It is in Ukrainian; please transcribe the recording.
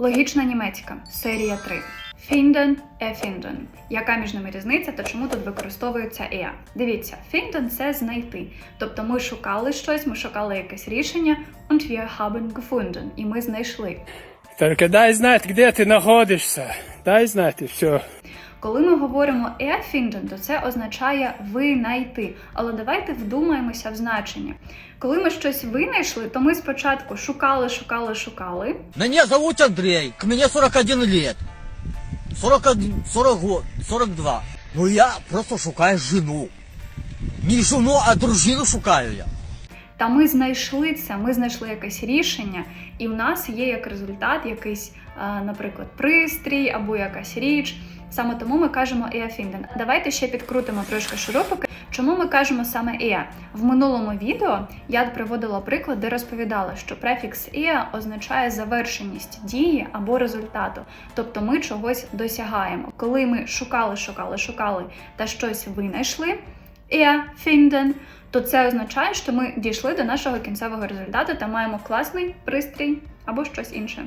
Логічна німецька, серія 3. Finden, erfinden. Яка між ними різниця та чому тут використовується er? Дивіться, finden – це знайти. Тобто ми шукали щось, ми шукали якесь рішення, und wir haben gefunden, і ми знайшли. Только дай знати, де ти знаходишся. Дай знати, все. Коли ми говоримо erfinden, то це означає винайти. Але давайте вдумаємося в значення. Коли ми щось винайшли, то ми спочатку шукали, шукали, шукали. Меня зовут Андрей, к мне 41 лет. 41, 40 год, 42. Ну я просто шукаю жену. Не жену, а дружину шукаю я. Та ми знайшли це, ми знайшли якесь рішення, і в нас є як результат якийсь, наприклад, пристрій або якась річ. Саме тому ми кажемо «erfinden». Давайте ще підкрутимо трошки шурупики. Чому ми кажемо саме «er»? В минулому відео я приводила приклад, де розповідала, що префікс «er» означає завершеність дії або результату. Тобто ми чогось досягаємо. Коли ми шукали, шукали, шукали та щось винайшли, «erfinden», то це означає, що ми дійшли до нашого кінцевого результату та маємо класний пристрій або щось інше.